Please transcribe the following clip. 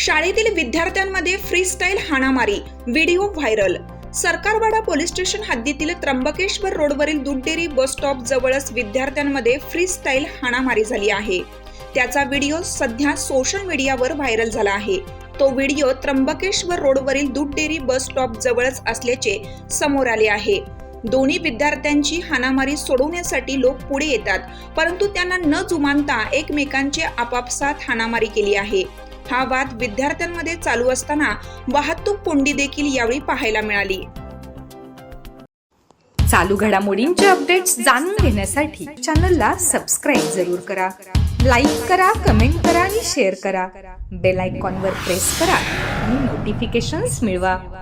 शाळेतील विद्यार्थ्यांमध्ये फ्रीस्टाईल हाणामारी video viral. Sarkarwada police station हद्दीतील त्र्यंबकेश्वर रोडवरील दुड्डेरी बस स्टॉप जवळच विद्यार्थ्यांमध्ये फ्रीस्टाईल हाणामारी झाली आहे. त्याचा व्हिडिओ सध्या सोशल मीडियावर व्हायरल झाला आहे. तो व्हिडिओ त्र्यंबकेश्वर रोडवरील दुड्डेरी बस स्टॉप जवळच असल्याचे समोर आले आहे. दोन्ही विद्यार्थ्यांची हाणामारी सोडवण्यासाठी लोक पुढे येतात परंतु त्यांना न जुमानता एकमेकांचे आपापसात हाणामारी केली आहे. हा वाद विद्यार्थ्यांमध्ये चालू असताना वाहतूक कोंडी देखील यावेळी पाहायला मिळाली. चालू घडामोडींचे अपडेट्स जाणून घेण्यासाठी चॅनलला सबस्क्राईब जरूर करा. लाईक करा कमेंट करा आणि शेअर करा. बेल आयकॉनवर प्रेस करा आणि नोटिफिकेशन्स मिळवा.